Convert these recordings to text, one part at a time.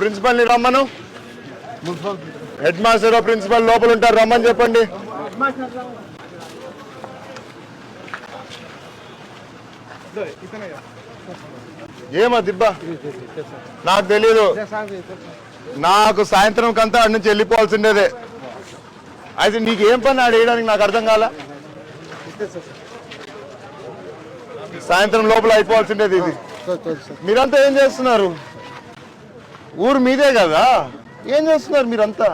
ప్రిన్సిపల్ని రమ్మను. Head master principal లోపల ఉంటారు రమ్మని చెప్పండి. ఏమా దిబ్బా? నాకు తెలియదు నాకు సాయంత్రం కంతా అడి నుంచి వెళ్ళిపోవాల్సిండేదే. అయితే నీకు ఏం పని ఆడ వేయడానికి నాకు అర్థం కాల? సాయంత్రం లోపల అయిపోవాల్సిండేది ఇది. మీరంతా ఏం చేస్తున్నారు? ఊరు మీదే కదా? ఏం చేస్తున్నారు మీరంతా?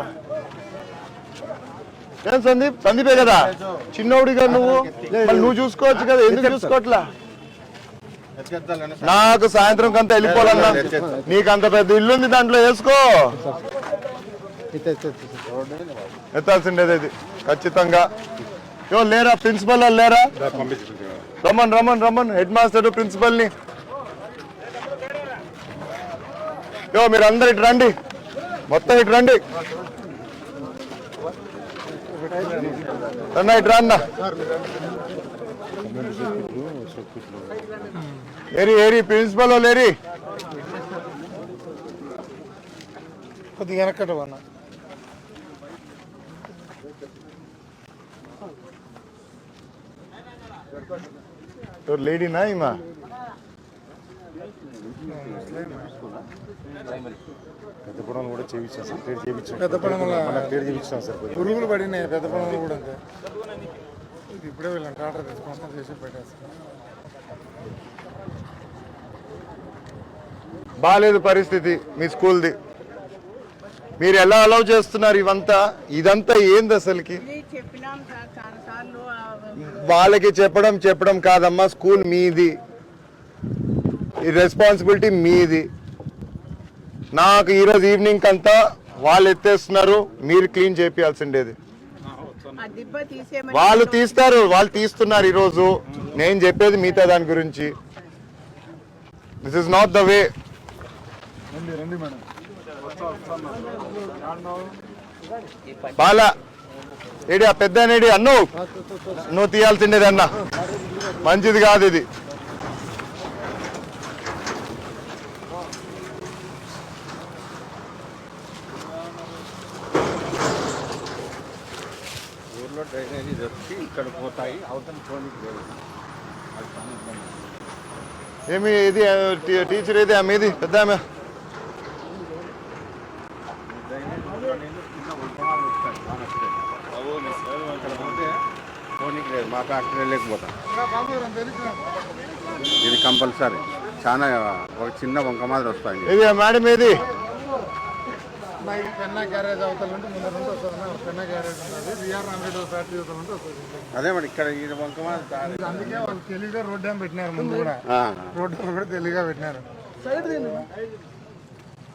ఏం సందీప్? సందీపే కదా? చిన్నోడిగా నువ్వు? నువ్వు చూసుకోవచ్చు కదా ఎందుకు చూసుకోవట్లా నాకు సాయంత్రం కంతా వెళ్ళిపోవాలన్నా. నీకు అంత పెద్ద ఇల్లు ఉంది దాంట్లో వేసుకో. ఎత్తాల్సిండేది ఇది. ఖచ్చితంగా. యో లేరా? ప్రిన్సిపల్ వాళ్ళు లేరా? రమ్మన్ రమ్మన్ రమ్మన్. హెడ్ మాస్టర్ ప్రిన్సిపల్ని యో మీరు అందరు ఇటు రండి. మొత్తం ఇటు రండి. అన్న ఇటు రా ఏరి ఏరి ప్రిన్సిపల్ వాళ్ళు ఏరి కొద్దిగా వెనకట అన్న లేడీనా ఈమా? పెద్ద పొడవలు కూడా చేయించాం సార్. క్లియర్ చేయించాం. పెద్ద పొడవల- మన క్లియర్ చేయించాం సార్. పురుగులు పడినాయి పెద్ద పొలంలో కూడా అంతే. ఇది ఇప్పుడే టాటర్ తీసుకొని చేసి బాగాలేదు పరిస్థితి మీ స్కూల్ది. మీరు ఎలా అలౌ చేస్తున్నారు ఇవంతా? ఇదంతా ఏంది అసలుకి? ఇది చెప్పినాం సార్ చాలా సార్లు వాళ్ళకి చెప్పడం చెప్పడం కాదమ్మా స్కూల్ మీది. ఈ రెస్పాన్సిబిలిటీ మీది. నాకు ఈరోజు ఈవినింగ్ అంతా వాళ్ళు ఎత్తేస్తున్నారు మీరు క్లీన్ చేపియాల్సిండేది. ఆ దిబ్బ తీసేయమని వాళ్ళు తీస్తారు వాళ్ళు తీస్తున్నారు ఈరోజు నేను చెప్పేది మిగతా దాని గురించి. This is not the way Bala AD ఆ పెద్ద ఏడి అన్ను? నువ్వు తీయాల్సిండేది అన్న. మంచిది కాదు ఇది. ఊర్లో డ్రైనేజీ దొరికి ఇక్కడ పోతాయి. అవతల లేదు ఏమి ఇది టీచర్ ఏది ఆమె ఇది పెద్ద ఆమె? మా ఫ్యాక్టరీ వెళ్ళలేకపోతాం ఇది కంపల్సరీ. చాలా ఒక చిన్న వంక మాదిరి వస్తాయి. ఇది మేడం ఏది? బయట పెన్నా గ్యారేజ్ అవతల ఉంటే ముందర నుండి వస్తుంది. పెన్నా గ్యారేజ్ ఉంటుంది బిఆర్ హండ్రెడ్ ఫ్యాక్టరీ అవతల ఉంటే వస్తుంది. అదే మరి ఇక్కడ తారే. అందుకే వాళ్ళు తెలివిగా రోడ్ డ్యామ్ పెట్టినారు ముందు కూడా. ఆ, రోడ్ డ్యామ్ కూడా తెలివిగా పెట్టినారు.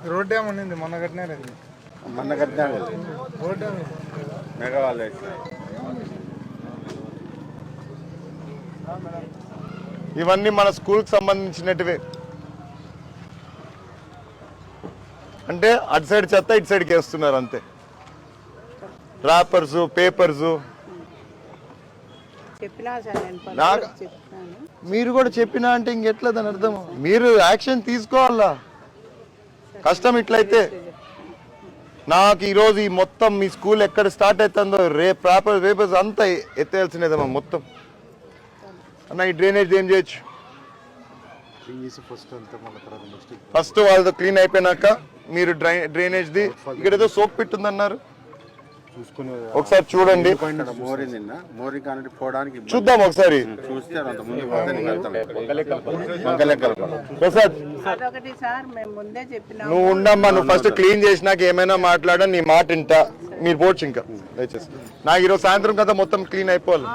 రోడ్ డ్యామ్ ఉండింది మొన్న కట్టినారు అది. మొన్న కట్టినా రోడ్ డ్యామ్ మెగా వాళ్ళు వేసినాయి ఇవన్నీ మన స్కూల్కి సంబంధించినటివే. అంటే అటు సైడ్ చెత్త ఇటు సైడ్కి వేస్తున్నారు అంతే. రాపర్స్ పేపర్స్ మీరు కూడా చెప్పినా అంటే ఇంకెట్లా దాని అర్థం? మీరు యాక్షన్ తీసుకోవాలా? కష్టం ఇట్లయితే. నాకు ఈరోజు ఈ మొత్తం మీ స్కూల్ ఎక్కడ స్టార్ట్ అవుతుందో రే ప్రాపర్ పేపర్స్ అంతా ఎత్తేయాల్సినదమ్మా మొత్తం. అన్న ఈ డ్రైనేజ్ ఏం చేయొచ్చు? ఫస్ట్ వాళ్ళతో క్లీన్ అయిపోయినాక మీరు డ్రై డ్రైనేజ్ ది ఇక్కడ ఏదో సోప్ పెట్టుందన్నారు. చూసుకుని ఒకసారి చూడండి. చూద్దాం ఒకసారి. ప్రసాద్ నువ్వు ఉండమ్మా నువ్వు ఫస్ట్ క్లీన్ చేసినాక ఏమైనా మాట్లాడా నీ మాట ఇంటా మీరు పోవచ్చు ఇంకా. దయచేసి. నాకు ఈరోజు సాయంత్రం కదా మొత్తం క్లీన్ అయిపోవాలి.